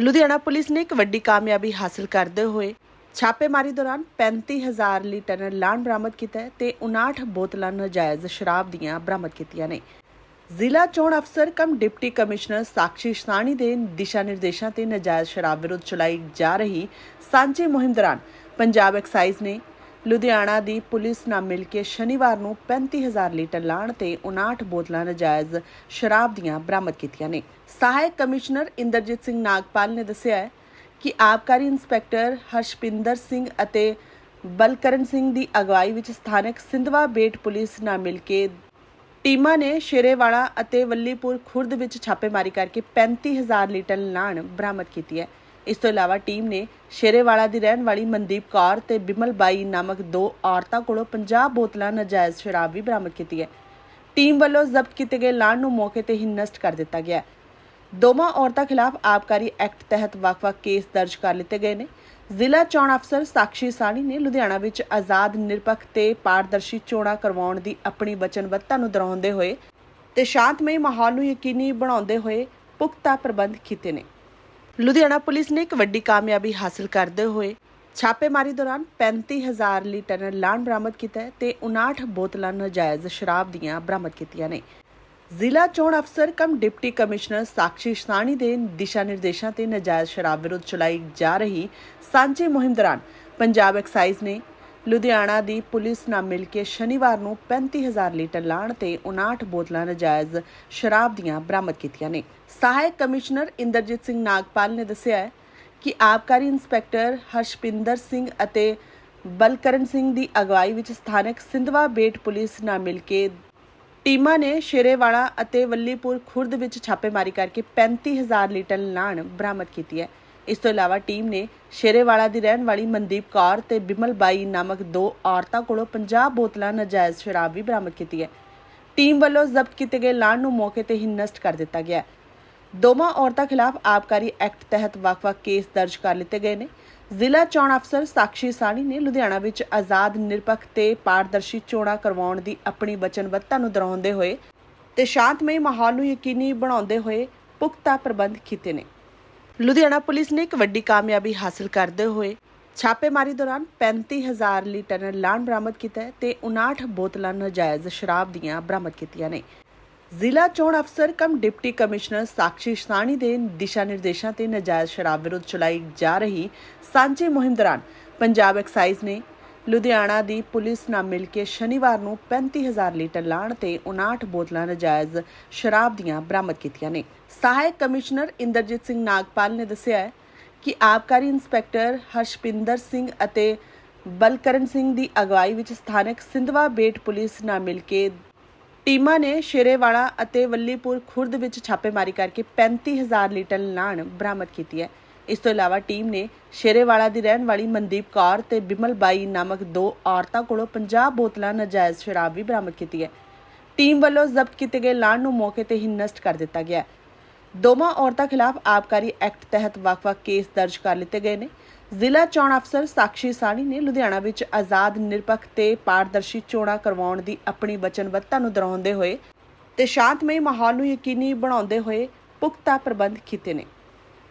Ludhiana police ਨੇ ਇੱਕ ਵੱਡੀ ਕਾਮਯਾਬੀ ਹਾਸਲ ਕਰਦੇ ਹੋਏ ਛਾਪੇਮਾਰੀ ਦੌਰਾਨ 35000 ਲੀਟਰ ਲਾਣ ਬਰਾਮਦ ਕੀਤਾ ਤੇ 59 ਬੋਤਲਾਂ ਨਾਜਾਇਜ਼ ਸ਼ਰਾਬ ਦੀਆਂ ਬਰਾਮਦ ਕੀਤੀਆਂ ਨੇ। ਜ਼ਿਲ੍ਹਾ ਚੋਣ ਅਫਸਰ cum deputy commissioner Sakshi Sahni ਦੇ ਦਿਸ਼ਾ ਨਿਰਦੇਸ਼ਾਂ ਤੇ ਨਾਜਾਇਜ਼ ਸ਼ਰਾਬ ਵਿਰੁੱਧ ਚਲਾਈ ਜਾ ਰਹੀ ਸਾਂਝੀ ਮੁਹਿੰਮ ਦੌਰਾਨ ਪੰਜਾਬ ਐਕਸਾਈਜ਼ ਨੇ ਲੁਧਿਆਣਾ ਦੀ ਪੁਲਿਸ ਨਾਲ ਮਿਲ ਕੇ ਸ਼ਨੀਵਾਰ ਨੂੰ 35000 ਲੀਟਰ ਲਾਣ ਤੇ 59 ਬੋਤਲਾਂ ਨਾਜਾਇਜ਼ ਸ਼ਰਾਬ ਦੀਆਂ ਬਰਾਮਦ ਕੀਤੀਆਂ ਨੇ। ਸਹਾਇਕ ਕਮਿਸ਼ਨਰ ਇੰਦਰਜੀਤ ਸਿੰਘ ਨਾਗਪਾਲ ਨੇ ਦੱਸਿਆ ਹੈ ਕਿ ਆਬਕਾਰੀ ਇੰਸਪੈਕਟਰ ਹਰਸ਼ਪਿੰਦਰ ਸਿੰਘ ਅਤੇ ਬਲਕਰਨ ਸਿੰਘ ਦੀ ਅਗਵਾਈ ਵਿੱਚ ਸਥਾਨਕ ਸਿੰਧਵਾ ਬੇਟ ਪੁਲਿਸ ਨਾਲ ਮਿਲ ਕੇ ਟੀਮਾਂ ਨੇ ਸ਼ੇਰੇਵਾਲਾ ਅਤੇ ਵੱਲੀਪੁਰ ਖੁਰਦ ਵਿੱਚ ਛਾਪੇਮਾਰੀ ਕਰਕੇ 35000 ਲੀਟਰ ਲਾਣ ਬਰਾਮਦ ਕੀਤੀ ਹੈ। ਇਸ ਤੋਂ ਇਲਾਵਾ ਟੀਮ ਨੇ ਸ਼ੇਰੇਵਾਲਾ ਦੀ ਰਹਿਣ ਵਾਲੀ ਮਨਦੀਪ ਕੌਰ ਤੇ ਬਿਮਲ ਬਾਈ ਨਾਮਕ ਦੋ ਔਰਤਾਂ ਕੋਲੋਂ 50 ਬੋਤਲਾਂ ਨਾਜਾਇਜ਼ ਸ਼ਰਾਬ ਵੀ ਬਰਾਮਦ ਕੀਤੀ ਹੈ। ਟੀਮ ਵੱਲੋਂ ਜ਼ਬਤ ਕੀਤੇ ਗਏ ਲਾਣ ਨੂੰ ਮੌਕੇ ਤੇ ਹੀ ਨਸ਼ਟ ਕਰ ਦਿੱਤਾ ਗਿਆ ਦੋਵਾਂ ਔਰਤਾਂ ਖਿਲਾਫ ਆਬਕਾਰੀ ਐਕਟ ਤਹਿਤ ਵੱਖ-ਵੱਖ ਕੇਸ ਦਰਜ ਕਰ ਲਿੱਤੇ ਗਏ ਨੇ। ਜ਼ਿਲ੍ਹਾ ਚੋਣ ਅਫਸਰ ਸਾਕਸ਼ੀ ਸਾਣੀ ਨੇ ਲੁਧਿਆਣਾ ਵਿੱਚ ਆਜ਼ਾਦ ਨਿਰਪੱਖ ਤੇ ਪਾਰਦਰਸ਼ੀ ਚੋਣਾਂ ਕਰਵਾਉਣ ਦੀ ਆਪਣੀ ਵਚਨਬੱਧਤਾ ਨੂੰ ਦੁਹਰਾਉਂਦੇ ਹੋਏ ਤੇ ਸ਼ਾਂਤਮਈ ਮਾਹੌਲ ਨੂੰ ਯਕੀਨੀ ਬਣਾਉਂਦੇ ਹੋਏ ਪੁਖਤਾ ਪ੍ਰਬੰਧ ਕੀਤੇ ਨੇ। ਲੁਧਿਆਣਾ ਪੁਲਿਸ ਨੇ ਇੱਕ ਵੱਡੀ ਕਾਮਯਾਬੀ ਹਾਸਲ ਕਰਦੇ ਹੋਏ ਛਾਪੇਮਾਰੀ ਦੌਰਾਨ 35000 ਲੀਟਰ ਲਾਣ ਬਰਾਮਦ ਕੀਤਾ ਤੇ 59 ਬੋਤਲਾਂ ਨਾਜਾਇਜ਼ ਸ਼ਰਾਬ ਦੀਆਂ ਬਰਾਮਦ ਕੀਤੀਆਂ ਨੇ। ਜ਼ਿਲ੍ਹਾ ਚੋਣ ਅਫਸਰ cum deputy commissioner Sakshi Sahni ਦੇ ਦਿਸ਼ਾ ਨਿਰਦੇਸ਼ਾਂ ਤੇ ਨਾਜਾਇਜ਼ ਸ਼ਰਾਬ ਵਿਰੁੱਧ ਚਲਾਈ ਜਾ ਰਹੀ ਸਾਂਝੀ ਮੁਹਿੰਮ ਦੌਰਾਨ ਪੰਜਾਬ ਐਕਸਾਈਜ਼ ਨੇ ਲੁਧਿਆਣਾ ਦੀ ਪੁਲਿਸ ਨਾਲ ਮਿਲ ਕੇ ਸ਼ਨੀਵਾਰ ਨੂੰ 35000 ਲੀਟਰ ਲਾਣ ਤੇ 59 ਬੋਤਲਾਂ ਨਾਜਾਇਜ਼ ਸ਼ਰਾਬ ਦੀਆਂ ਬਰਾਮਦ ਕੀਤੀਆਂ ਨੇ। ਸਹਾਇਕ ਕਮਿਸ਼ਨਰ ਇੰਦਰਜੀਤ ਸਿੰਘ ਨਾਗਪਾਲ ਨੇ ਦੱਸਿਆ ਹੈ ਕਿ ਆਬਕਾਰੀ ਇੰਸਪੈਕਟਰ ਹਰਸ਼ਪਿੰਦਰ ਸਿੰਘ ਅਤੇ ਬਲਕਰਨ ਸਿੰਘ ਦੀ ਅਗਵਾਈ ਵਿੱਚ ਸਥਾਨਕ ਸਿੰਧਵਾ ਬੇਟ ਪੁਲਿਸ ਨਾਲ ਮਿਲ ਕੇ ਟੀਮਾਂ ਨੇ ਸ਼ੇਰੇਵਾਲਾ ਅਤੇ ਵੱਲੀਪੁਰ ਖੁਰਦ ਵਿੱਚ ਛਾਪੇਮਾਰੀ ਕਰਕੇ 35000 ਲੀਟਰ ਲਾਣ ਬਰਾਮਦ ਕੀਤੀ ਹੈ। ਇਸ ਤੋਂ ਇਲਾਵਾ ਟੀਮ ਨੇ ਸ਼ੇਰੇਵਾਲਾ ਦੀ ਰਹਿਣ ਵਾਲੀ ਮਨਦੀਪ ਕੌਰ ਤੇ ਬਿਮਲ ਬਾਈ ਨਾਮਕ ਦੋ ਔਰਤਾਂ ਕੋਲੋਂ 50 ਬੋਤਲਾਂ ਨਾਜਾਇਜ਼ ਸ਼ਰਾਬ ਵੀ ਬਰਾਮਦ ਕੀਤੀ ਹੈ। ਟੀਮ ਵੱਲੋਂ ਜ਼ਬਤ ਕੀਤੇ ਗਏ ਲਾਣ ਨੂੰ ਮੌਕੇ ਤੇ ਹੀ ਨਸ਼ਟ ਕਰ ਦਿੱਤਾ ਗਿਆ ਦੋਵਾਂ ਔਰਤਾਂ ਖਿਲਾਫ ਆਬਕਾਰੀ ਐਕਟ ਤਹਿਤ ਵੱਖ-ਵੱਖ ਕੇਸ ਦਰਜ ਕਰ ਲਿੱਤੇ ਗਏ ਨੇ। ਜ਼ਿਲ੍ਹਾ ਚੋਣ ਅਫਸਰ ਸਾਕਸ਼ੀ ਸਾਣੀ ਨੇ ਲੁਧਿਆਣਾ ਵਿੱਚ ਆਜ਼ਾਦ ਨਿਰਪੱਖ ਤੇ ਪਾਰਦਰਸ਼ੀ ਚੋਣਾਂ ਕਰਵਾਉਣ ਦੀ ਆਪਣੀ ਵਚਨਬੱਧਤਾ ਨੂੰ ਦੁਹਰਾਉਂਦੇ ਹੋਏ ਤੇ ਸ਼ਾਂਤਮਈ ਮਾਹੌਲ ਨੂੰ ਯਕੀਨੀ ਬਣਾਉਂਦੇ ਹੋਏ ਪੁਖਤਾ ਪ੍ਰਬੰਧ ਕੀਤੇ ਨੇ। ਲੁਧਿਆਣਾ ਪੁਲਿਸ ਨੇ ਇੱਕ ਵੱਡੀ ਕਾਮਯਾਬੀ ਹਾਸਲ ਕਰਦੇ ਹੋਏ ਛਾਪੇਮਾਰੀ ਦੌਰਾਨ 35000 ਲੀਟਰ ਲਾਣ ਬਰਾਮਦ ਕੀਤਾ ਤੇ 59 ਬੋਤਲਾਂ ਨਾਜਾਇਜ਼ ਸ਼ਰਾਬ ਦੀਆਂ ਬਰਾਮਦ ਕੀਤੀਆਂ ਨੇ। ਜ਼ਿਲ੍ਹਾ ਚੋਣ ਅਫਸਰ cum deputy commissioner Sakshi Sahni ਦੇ ਦਿਸ਼ਾ ਨਿਰਦੇਸ਼ਾਂ ਤੇ ਨਾਜਾਇਜ਼ ਸ਼ਰਾਬ ਵਿਰੁੱਧ ਚਲਾਈ ਜਾ ਰਹੀ ਸਾਂਝੀ ਮੁਹਿੰਮ ਦੌਰਾਨ ਪੰਜਾਬ ਐਕਸਾਈਜ਼ ਨੇ ਲੁਧਿਆਣਾ ਦੀ ਪੁਲਿਸ ਨਾਲ ਮਿਲ ਕੇ ਸ਼ਨੀਵਾਰ ਨੂੰ 35000 ਲੀਟਰ ਲਾਣ ਤੇ 59 ਬੋਤਲਾਂ ਨਾਜਾਇਜ਼ ਸ਼ਰਾਬ ਦੀਆਂ ਬਰਾਮਦ ਕੀਤੀਆਂ ਨੇ। ਸਹਾਇਕ ਕਮਿਸ਼ਨਰ ਇੰਦਰਜੀਤ ਸਿੰਘ ਨਾਗਪਾਲ ਨੇ ਦੱਸਿਆ ਹੈ ਕਿ ਆਬਕਾਰੀ ਇੰਸਪੈਕਟਰ ਹਰਸ਼ਪਿੰਦਰ ਸਿੰਘ ਅਤੇ ਬਲਕਰਨ ਸਿੰਘ ਦੀ ਅਗਵਾਈ ਵਿੱਚ ਸਥਾਨਕ ਸਿੰਧਵਾ ਬੇਟ ਪੁਲਿਸ ਨਾਲ ਮਿਲ ਕੇ ਟੀਮਾਂ ਨੇ ਸ਼ੇਰੇਵਾਲਾ ਅਤੇ ਵੱਲੀਪੁਰ ਖੁਰਦ ਵਿੱਚ ਛਾਪੇਮਾਰੀ ਕਰਕੇ 35000 ਲੀਟਰ ਲਾਣ ਬਰਾਮਦ ਕੀਤੀ ਹੈ। ਇਸ ਤੋਂ ਇਲਾਵਾ ਟੀਮ ਨੇ ਸ਼ੇਰੇਵਾਲਾ ਦੀ ਰਹਿਣ ਵਾਲੀ ਮਨਦੀਪ ਕੌਰ ਤੇ ਬਿਮਲ ਬਾਈ ਨਾਮਕ ਦੋ ਔਰਤਾਂ ਕੋਲੋਂ 50 ਬੋਤਲਾਂ ਨਾਜਾਇਜ਼ ਸ਼ਰਾਬ ਵੀ ਬਰਾਮਦ ਕੀਤੀ ਹੈ। ਟੀਮ ਵੱਲੋਂ ਜ਼ਬਤ ਕੀਤੇ ਗਏ ਲਾਣ ਨੂੰ ਮੌਕੇ ਤੇ ਹੀ ਨਸ਼ਟ ਕਰ ਦਿੱਤਾ ਗਿਆ ਦੋਵਾਂ ਔਰਤਾਂ ਖਿਲਾਫ ਆਬਕਾਰੀ ਐਕਟ ਤਹਿਤ ਵੱਖ-ਵੱਖ ਕੇਸ ਦਰਜ ਕਰ ਲਿੱਤੇ ਗਏ ਨੇ। ਜ਼ਿਲ੍ਹਾ ਚੋਣ ਅਫਸਰ ਸਾਕਸ਼ੀ ਸਾਣੀ ਨੇ ਲੁਧਿਆਣਾ ਵਿੱਚ ਆਜ਼ਾਦ ਨਿਰਪੱਖ ਤੇ ਪਾਰਦਰਸ਼ੀ ਚੋਣਾਂ ਕਰਵਾਉਣ ਦੀ ਆਪਣੀ ਵਚਨਬੱਧਤਾ ਨੂੰ ਦੁਹਰਾਉਂਦੇ ਹੋਏ ਤੇ ਸ਼ਾਂਤਮਈ ਮਾਹੌਲ ਨੂੰ ਯਕੀਨੀ ਬਣਾਉਂਦੇ ਹੋਏ ਪੁਖਤਾ ਪ੍ਰਬੰਧ ਕੀਤੇ ਨੇ।